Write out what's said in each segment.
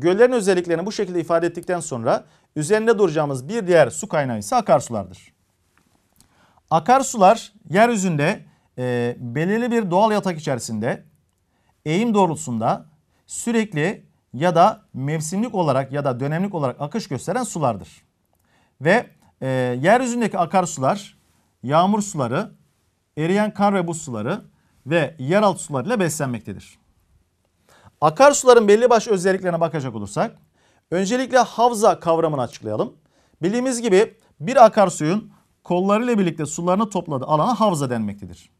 Göllerin özelliklerini bu şekilde ifade ettikten sonra üzerinde duracağımız bir diğer su kaynağı ise akarsulardır. Akarsular yeryüzünde e, belirli bir doğal yatak içerisinde eğim doğrultusunda sürekli ya da mevsimlik olarak ya da dönemlik olarak akış gösteren sulardır. Ve e, yeryüzündeki akarsular yağmur suları, eriyen kar ve buz suları ve yeraltı sularıyla beslenmektedir. Akarsuların belli başlı özelliklerine bakacak olursak öncelikle havza kavramını açıklayalım. Bildiğimiz gibi bir akarsuyun kollarıyla birlikte sularını topladığı alana havza denmektedir.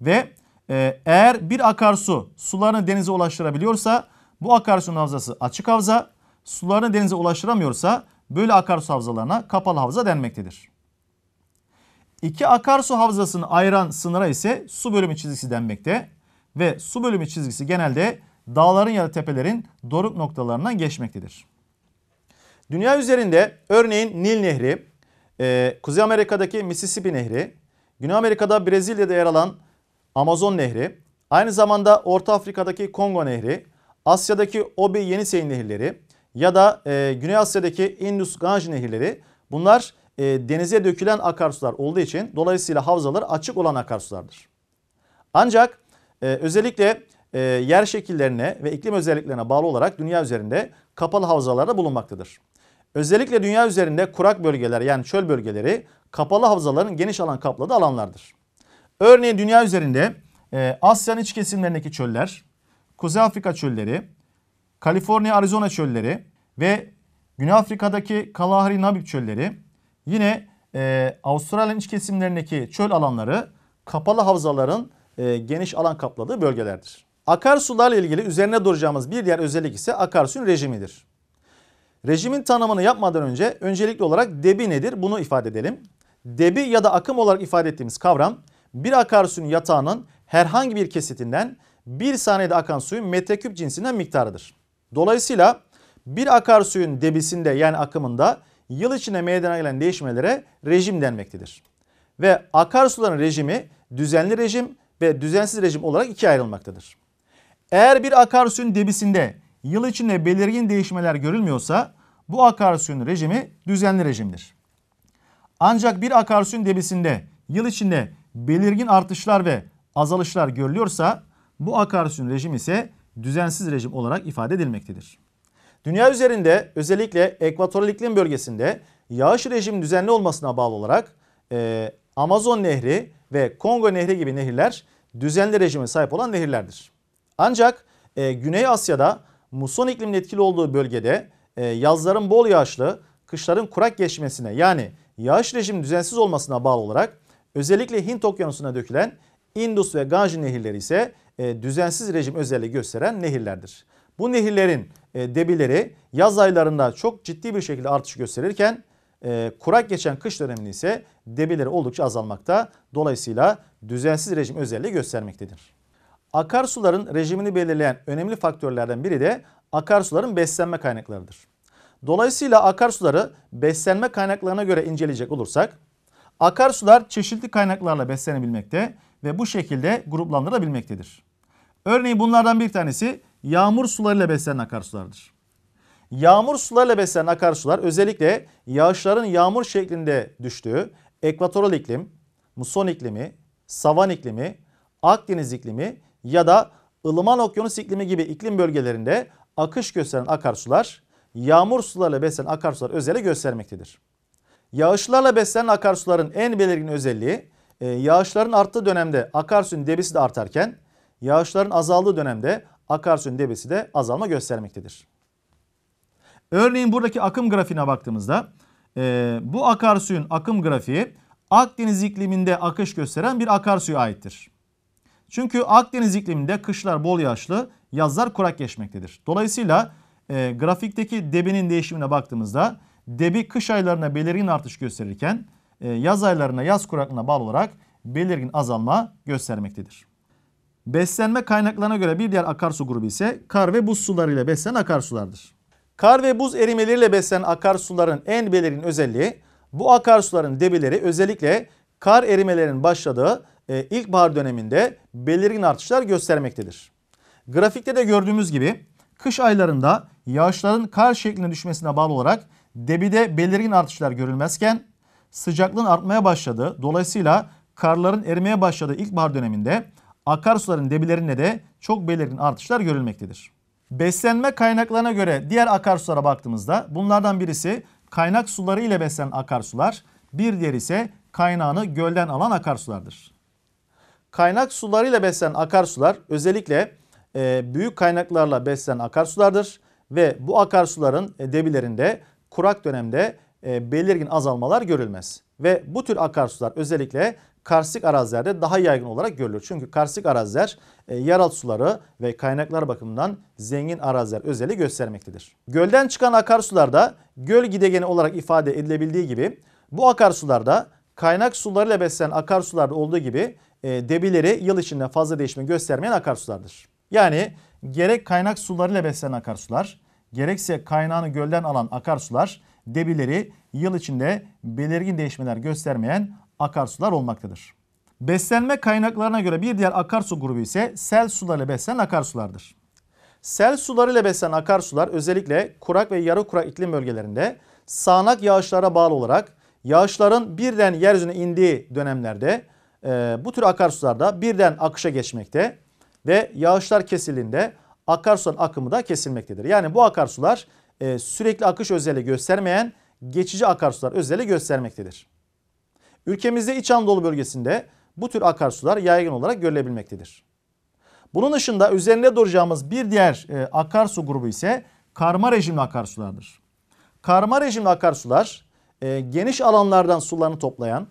Ve e, eğer bir akarsu sularını denize ulaştırabiliyorsa bu akarsuyun havzası açık havza, sularını denize ulaştıramıyorsa böyle akarsu havzalarına kapalı havza denmektedir. İki akarsu havzasını ayıran sınıra ise su bölümü çizgisi denmekte ve su bölümü çizgisi genelde dağların ya da tepelerin doruk noktalarından geçmektedir. Dünya üzerinde örneğin Nil Nehri, e, Kuzey Amerika'daki Mississippi Nehri, Güney Amerika'da Brezilya'da yer alan Amazon Nehri, aynı zamanda Orta Afrika'daki Kongo Nehri, Asya'daki Obi Yenisei nehirleri ya da e, Güney Asya'daki Indus Ganj nehirleri bunlar e, denize dökülen akarsular olduğu için dolayısıyla havzaları açık olan akarsulardır. Ancak e, özellikle e, yer şekillerine ve iklim özelliklerine bağlı olarak dünya üzerinde kapalı havzalarda bulunmaktadır. Özellikle dünya üzerinde kurak bölgeler yani çöl bölgeleri kapalı havzaların geniş alan kapladığı alanlardır. Örneğin dünya üzerinde e, Asya'nın iç kesimlerindeki çöller, Kuzey Afrika çölleri, Kaliforniya Arizona çölleri ve Güney Afrika'daki Kalahari Namib çölleri yine e, Avustralya'nın iç kesimlerindeki çöl alanları kapalı havzaların e, geniş alan kapladığı bölgelerdir. Akarsularla ilgili üzerine duracağımız bir diğer özellik ise akarsuyun rejimidir. Rejimin tanımını yapmadan önce öncelikli olarak debi nedir bunu ifade edelim. Debi ya da akım olarak ifade ettiğimiz kavram bir akarsuyun yatağının herhangi bir kesitinden bir saniyede akan suyun metreküp cinsinden miktarıdır. Dolayısıyla bir akarsuyun debisinde yani akımında yıl içinde meydana gelen değişmelere rejim denmektedir. Ve akarsuların rejimi düzenli rejim ve düzensiz rejim olarak ikiye ayrılmaktadır. Eğer bir akarsuyun debisinde yıl içinde belirgin değişmeler görülmüyorsa bu akarsuyun rejimi düzenli rejimdir. Ancak bir akarsuyun debisinde yıl içinde belirgin artışlar ve azalışlar görülüyorsa bu akarsuyun rejimi ise düzensiz rejim olarak ifade edilmektedir. Dünya üzerinde özellikle ekvatoral iklim bölgesinde yağış rejimi düzenli olmasına bağlı olarak e, Amazon Nehri ve Kongo Nehri gibi nehirler düzenli rejime sahip olan nehirlerdir. Ancak e, Güney Asya'da muson iklimin etkili olduğu bölgede e, yazların bol yağışlı, kışların kurak geçmesine yani yağış rejimi düzensiz olmasına bağlı olarak özellikle Hint okyanusuna dökülen Indus ve Ganj nehirleri ise e, düzensiz rejim özelliği gösteren nehirlerdir. Bu nehirlerin e, debileri yaz aylarında çok ciddi bir şekilde artış gösterirken e, kurak geçen kış döneminde ise debileri oldukça azalmakta. Dolayısıyla düzensiz rejim özelliği göstermektedir. Akarsuların rejimini belirleyen önemli faktörlerden biri de akarsuların beslenme kaynaklarıdır. Dolayısıyla akarsuları beslenme kaynaklarına göre inceleyecek olursak akarsular çeşitli kaynaklarla beslenebilmekte ve bu şekilde gruplandırılabilmektedir. Örneğin bunlardan bir tanesi yağmur sularıyla beslenen akarsulardır. Yağmur sularıyla beslenen akarsular özellikle yağışların yağmur şeklinde düştüğü ekvatoral iklim, muson iklimi, savan iklimi, Akdeniz iklimi ya da ılıman okyanus iklimi gibi iklim bölgelerinde akış gösteren akarsular yağmur sularıyla beslenen akarsular özelliği göstermektedir. Yağışlarla beslenen akarsuların en belirgin özelliği e, yağışların arttığı dönemde akarsuyun debisi de artarken yağışların azaldığı dönemde akarsuyun debisi de azalma göstermektedir. Örneğin buradaki akım grafiğine baktığımızda e, bu akarsuyun akım grafiği Akdeniz ikliminde akış gösteren bir akarsuya aittir. Çünkü Akdeniz ikliminde kışlar bol yağışlı, yazlar kurak geçmektedir. Dolayısıyla e, grafikteki debinin değişimine baktığımızda debi kış aylarına belirgin artış gösterirken e, yaz aylarına yaz kuraklığına bağlı olarak belirgin azalma göstermektedir. Beslenme kaynaklarına göre bir diğer akarsu grubu ise kar ve buz sularıyla beslenen akarsulardır. Kar ve buz erimeleriyle beslenen akarsuların en belirgin özelliği bu akarsuların debileri özellikle kar erimelerinin başladığı e, ilkbahar döneminde belirgin artışlar göstermektedir. Grafikte de gördüğümüz gibi Kış aylarında yağışların kar şeklinde düşmesine bağlı olarak debide belirgin artışlar görülmezken sıcaklığın artmaya başladığı dolayısıyla karların erimeye başladığı ilkbahar döneminde akarsuların debilerinde de çok belirgin artışlar görülmektedir. Beslenme kaynaklarına göre diğer akarsulara baktığımızda bunlardan birisi kaynak suları ile beslenen akarsular, bir diğeri ise kaynağını gölden alan akarsulardır. Kaynak suları ile beslenen akarsular özellikle e, büyük kaynaklarla beslenen akarsulardır ve bu akarsuların e, debilerinde kurak dönemde e, belirgin azalmalar görülmez. Ve bu tür akarsular özellikle karstik arazilerde daha yaygın olarak görülür. Çünkü karstik araziler e, yeraltı suları ve kaynaklar bakımından zengin araziler özelliği göstermektedir. Gölden çıkan akarsularda göl gidegeni olarak ifade edilebildiği gibi bu akarsularda kaynak sularıyla beslenen akarsularda olduğu gibi debileri yıl içinde fazla değişme göstermeyen akarsulardır. Yani gerek kaynak sularıyla beslenen akarsular, gerekse kaynağını gölden alan akarsular debileri yıl içinde belirgin değişmeler göstermeyen akarsular olmaktadır. Beslenme kaynaklarına göre bir diğer akarsu grubu ise sel sularıyla beslenen akarsulardır. Sel sularıyla beslenen akarsular özellikle kurak ve yarı kurak iklim bölgelerinde sağanak yağışlara bağlı olarak yağışların birden yeryüzüne indiği dönemlerde e, bu tür akarsularda birden akışa geçmekte ve yağışlar kesildiğinde akarsuların akımı da kesilmektedir. Yani bu akarsular e, sürekli akış özelliği göstermeyen geçici akarsular özelliği göstermektedir. Ülkemizde İç Anadolu bölgesinde bu tür akarsular yaygın olarak görülebilmektedir. Bunun dışında üzerinde duracağımız bir diğer e, akarsu grubu ise karma rejimli akarsulardır. Karma rejimli akarsular e, geniş alanlardan sularını toplayan,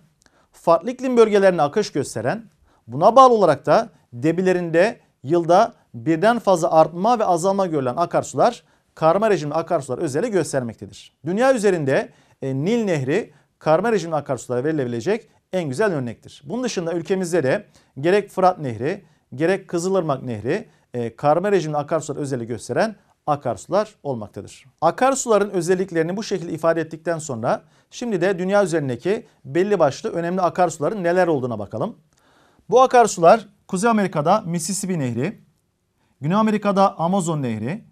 farklı iklim bölgelerine akış gösteren, buna bağlı olarak da debilerinde yılda birden fazla artma ve azalma görülen akarsular karma rejimli akarsular özelliği göstermektedir. Dünya üzerinde e, Nil Nehri karma rejimli akarsulara verilebilecek en güzel örnektir. Bunun dışında ülkemizde de gerek Fırat Nehri gerek Kızılırmak Nehri e, karma rejimli akarsular özelliği gösteren akarsular olmaktadır. Akarsuların özelliklerini bu şekilde ifade ettikten sonra şimdi de dünya üzerindeki belli başlı önemli akarsuların neler olduğuna bakalım. Bu akarsular Kuzey Amerika'da Mississippi Nehri, Güney Amerika'da Amazon Nehri,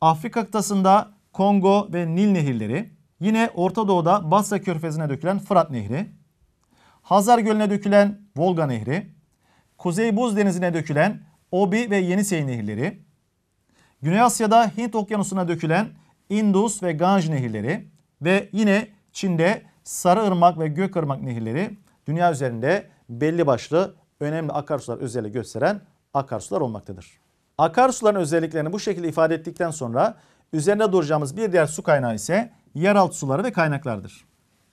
Afrika kıtasında Kongo ve Nil nehirleri, yine Orta Doğu'da Basra Körfezi'ne dökülen Fırat Nehri, Hazar Gölü'ne dökülen Volga Nehri, Kuzey Buz Denizi'ne dökülen Obi ve Yenisey nehirleri, Güney Asya'da Hint Okyanusu'na dökülen Indus ve Ganj nehirleri ve yine Çin'de Sarıırmak ve Gökırmak nehirleri dünya üzerinde belli başlı önemli akarsular özelliği gösteren akarsular olmaktadır. Akarsuların özelliklerini bu şekilde ifade ettikten sonra üzerinde duracağımız bir diğer su kaynağı ise yeraltı suları ve kaynaklardır.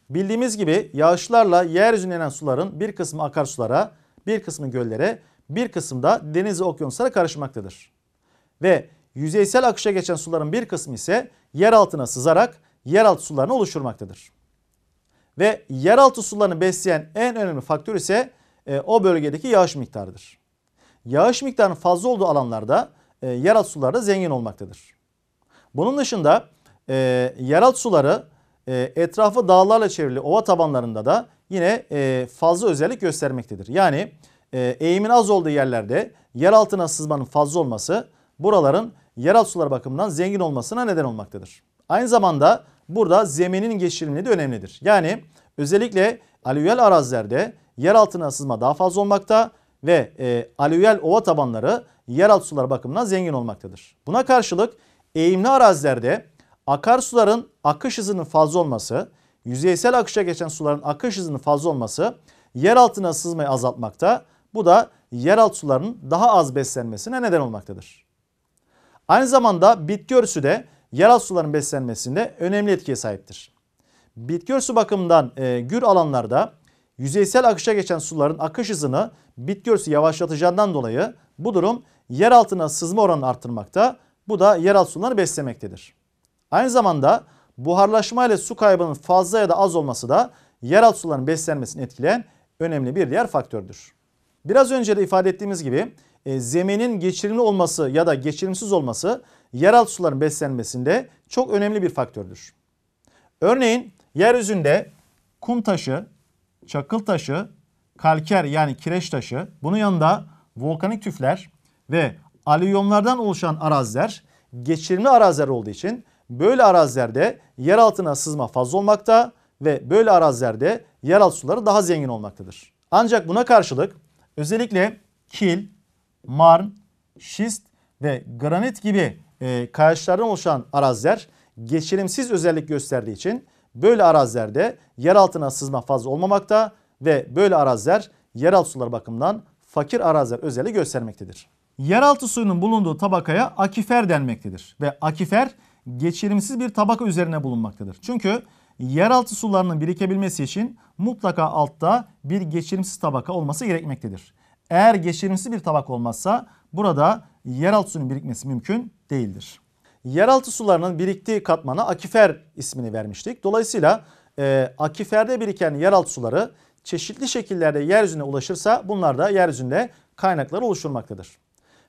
Bildiğimiz gibi yağışlarla yeryüzüne inen suların bir kısmı akarsulara, bir kısmı göllere, bir kısmı da deniz ve okyanuslara karışmaktadır. Ve yüzeysel akışa geçen suların bir kısmı ise yer altına sızarak yeraltı sularını oluşturmaktadır. Ve yeraltı sularını besleyen en önemli faktör ise e, o bölgedeki yağış miktarıdır. Yağış miktarının fazla olduğu alanlarda e, yeraltı suları da zengin olmaktadır. Bunun dışında e, yeraltı suları e, etrafı dağlarla çevrili ova tabanlarında da yine e, fazla özellik göstermektedir. Yani e, eğimin az olduğu yerlerde yer altına sızmanın fazla olması buraların yeraltı suları bakımından zengin olmasına neden olmaktadır. Aynı zamanda burada zeminin geçirimliği de önemlidir. Yani özellikle alüvyal arazilerde yer altına sızma daha fazla olmakta ve e, alüvyal ova tabanları yeraltı suları bakımından zengin olmaktadır. Buna karşılık eğimli arazilerde akarsuların akış hızının fazla olması, yüzeysel akışa geçen suların akış hızının fazla olması yer altına sızmayı azaltmakta. Bu da yeraltı sularının daha az beslenmesine neden olmaktadır. Aynı zamanda bitki örtüsü de yeraltı suların beslenmesinde önemli etkiye sahiptir. Bitki örtüsü bakımından e, gür alanlarda yüzeysel akışa geçen suların akış hızını bitki örtüsü yavaşlatacağından dolayı bu durum yer altına sızma oranını arttırmakta. Bu da yeraltı sularını beslemektedir. Aynı zamanda buharlaşma ile su kaybının fazla ya da az olması da yeraltı sularının beslenmesini etkileyen önemli bir diğer faktördür. Biraz önce de ifade ettiğimiz gibi e, zeminin geçirimli olması ya da geçirimsiz olması yeraltı suların beslenmesinde çok önemli bir faktördür. Örneğin yeryüzünde kum taşı, çakıl taşı, kalker yani kireç taşı, bunun yanında volkanik tüfler ve alüvyonlardan oluşan araziler geçirimli araziler olduğu için böyle arazilerde yer altına sızma fazla olmakta ve böyle arazilerde yeraltı suları daha zengin olmaktadır. Ancak buna karşılık özellikle kil, marn, şist ve granit gibi e, kayaçlardan oluşan araziler geçirimsiz özellik gösterdiği için böyle arazilerde yer altına sızma fazla olmamakta ve böyle araziler yeraltı suları bakımından fakir araziler özelliği göstermektedir. Yeraltı suyunun bulunduğu tabakaya akifer denmektedir ve akifer geçirimsiz bir tabaka üzerine bulunmaktadır. Çünkü yeraltı sularının birikebilmesi için mutlaka altta bir geçirimsiz tabaka olması gerekmektedir. Eğer geçirimsiz bir tabaka olmazsa burada yeraltı suyunun birikmesi mümkün değildir. Yeraltı sularının biriktiği katmana akifer ismini vermiştik. Dolayısıyla e, akiferde biriken yeraltı suları çeşitli şekillerde yeryüzüne ulaşırsa bunlar da yeryüzünde kaynaklar oluşturmaktadır.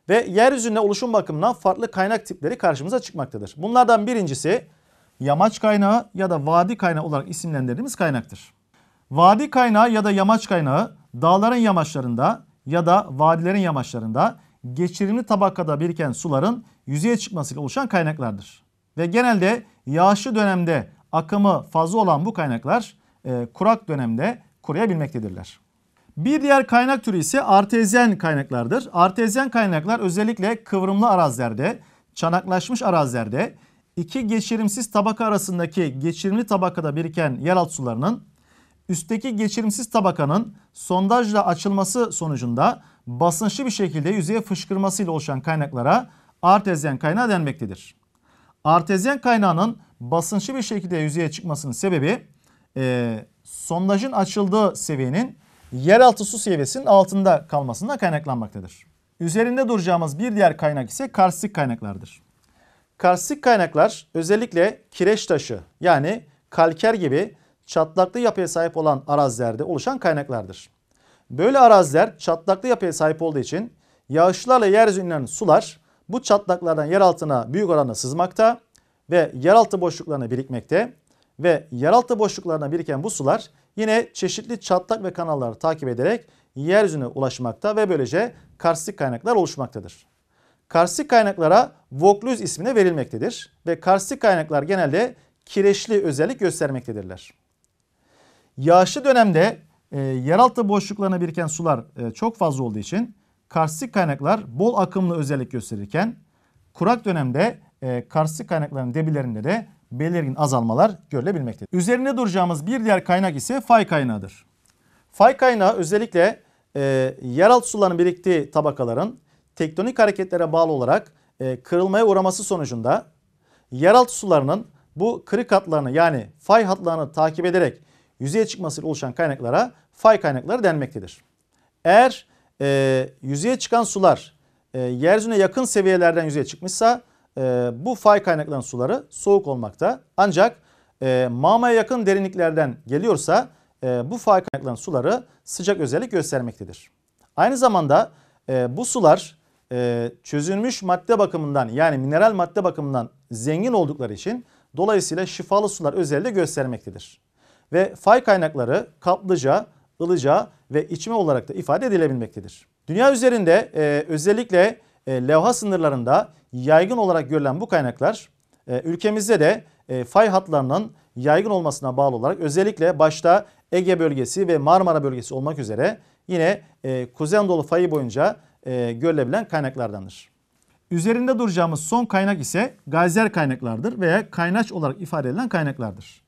Ve yeryüzünde oluşum bakımından farklı kaynak tipleri karşımıza çıkmaktadır. Bunlardan birincisi yamaç kaynağı ya da vadi kaynağı olarak isimlendirdiğimiz kaynaktır. Vadi kaynağı ya da yamaç kaynağı dağların yamaçlarında ya da vadilerin yamaçlarında geçirimli tabakada biriken suların yüzeye çıkmasıyla oluşan kaynaklardır. Ve genelde yağışlı dönemde akımı fazla olan bu kaynaklar e, kurak dönemde kuruyabilmektedirler. Bir diğer kaynak türü ise artezyen kaynaklardır. Artezyen kaynaklar özellikle kıvrımlı arazilerde, çanaklaşmış arazilerde iki geçirimsiz tabaka arasındaki geçirimli tabakada biriken yeraltı sularının üstteki geçirimsiz tabakanın sondajla açılması sonucunda basınçlı bir şekilde yüzeye fışkırmasıyla oluşan kaynaklara artezyen kaynağı denmektedir. Artezyen kaynağının basınçlı bir şekilde yüzeye çıkmasının sebebi e, sondajın açıldığı seviyenin yeraltı su seviyesinin altında kalmasından kaynaklanmaktadır. Üzerinde duracağımız bir diğer kaynak ise karstik kaynaklardır. Karstik kaynaklar özellikle kireç taşı yani kalker gibi çatlaklı yapıya sahip olan arazilerde oluşan kaynaklardır. Böyle araziler çatlaklı yapıya sahip olduğu için yağışlarla yeryüzünden sular bu çatlaklardan yer altına büyük oranda sızmakta ve yeraltı boşluklarına birikmekte ve yeraltı boşluklarına biriken bu sular yine çeşitli çatlak ve kanalları takip ederek yeryüzüne ulaşmakta ve böylece karstik kaynaklar oluşmaktadır. Karstik kaynaklara Vaucluse ismine verilmektedir ve karstik kaynaklar genelde kireçli özellik göstermektedirler. Yağışlı dönemde e, yeraltı boşluklarına biriken sular e, çok fazla olduğu için karstik kaynaklar bol akımlı özellik gösterirken kurak dönemde e, karstik kaynakların debilerinde de belirgin azalmalar görülebilmektedir. Üzerinde duracağımız bir diğer kaynak ise fay kaynağıdır. Fay kaynağı özellikle e, yeraltı sularının biriktiği tabakaların tektonik hareketlere bağlı olarak e, kırılmaya uğraması sonucunda yeraltı sularının bu kırık hatlarını yani fay hatlarını takip ederek yüzeye çıkmasıyla oluşan kaynaklara fay kaynakları denmektedir. Eğer e, yüzeye çıkan sular e, yeryüzüne yakın seviyelerden yüzeye çıkmışsa e, bu fay kaynaklarının suları soğuk olmakta. Ancak e, mağmaya yakın derinliklerden geliyorsa e, bu fay kaynaklarının suları sıcak özellik göstermektedir. Aynı zamanda e, bu sular e, çözülmüş madde bakımından yani mineral madde bakımından zengin oldukları için dolayısıyla şifalı sular özelliği göstermektedir. Ve fay kaynakları kaplıca, ılıca ve içme olarak da ifade edilebilmektedir. Dünya üzerinde e, özellikle e, levha sınırlarında yaygın olarak görülen bu kaynaklar e, ülkemizde de e, fay hatlarının yaygın olmasına bağlı olarak özellikle başta Ege bölgesi ve Marmara bölgesi olmak üzere yine e, Kuzey Anadolu fayı boyunca e, görülebilen kaynaklardandır. Üzerinde duracağımız son kaynak ise gayzer kaynaklardır veya kaynaç olarak ifade edilen kaynaklardır.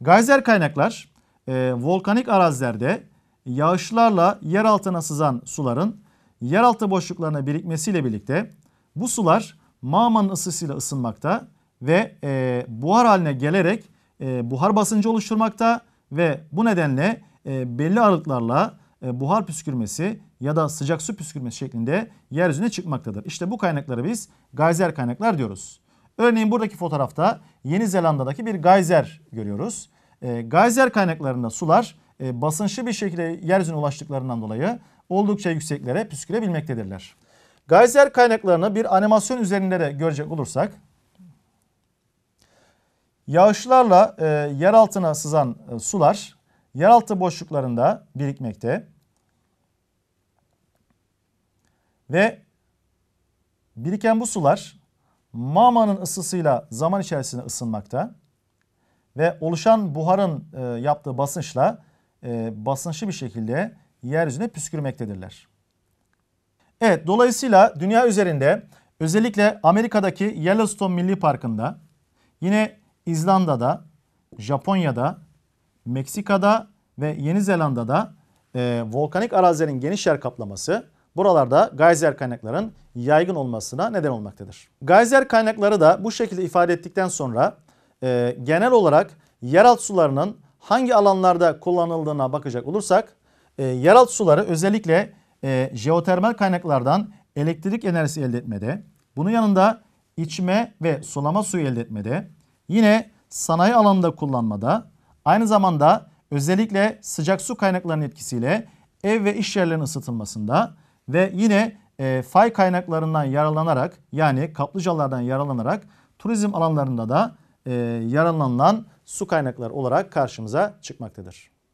Gayzer kaynaklar e, volkanik arazilerde yağışlarla yer altına sızan suların yeraltı boşluklarına birikmesiyle birlikte bu sular mağmanın ısısıyla ısınmakta ve e, buhar haline gelerek e, buhar basıncı oluşturmakta ve bu nedenle e, belli aralıklarla buhar püskürmesi ya da sıcak su püskürmesi şeklinde yeryüzüne çıkmaktadır. İşte bu kaynakları biz gayzer kaynaklar diyoruz. Örneğin buradaki fotoğrafta Yeni Zelanda'daki bir gayzer görüyoruz. E, gayzer kaynaklarında sular e, basınçlı bir şekilde yeryüzüne ulaştıklarından dolayı oldukça yükseklere püskürebilmektedirler. Gayzer kaynaklarını bir animasyon üzerinde de görecek olursak yağışlarla e, yer altına sızan e, sular yeraltı boşluklarında birikmekte ve biriken bu sular mağmanın ısısıyla zaman içerisinde ısınmakta ve oluşan buharın e, yaptığı basınçla e, basınçlı bir şekilde yeryüzüne püskürmektedirler. Evet dolayısıyla dünya üzerinde özellikle Amerika'daki Yellowstone Milli Parkı'nda yine İzlanda'da, Japonya'da, Meksika'da ve Yeni Zelanda'da e, volkanik arazilerin geniş yer kaplaması buralarda geyser kaynakların yaygın olmasına neden olmaktadır. Geyser kaynakları da bu şekilde ifade ettikten sonra e, genel olarak yeraltı sularının hangi alanlarda kullanıldığına bakacak olursak e, yeraltı suları özellikle e, jeotermal kaynaklardan elektrik enerjisi elde etmede, bunun yanında içme ve sulama suyu elde etmede, yine sanayi alanında kullanmada, aynı zamanda özellikle sıcak su kaynaklarının etkisiyle ev ve iş yerlerinin ısıtılmasında ve yine e, fay kaynaklarından yararlanarak yani kaplıcalardan yararlanarak turizm alanlarında da e, su kaynakları olarak karşımıza çıkmaktadır.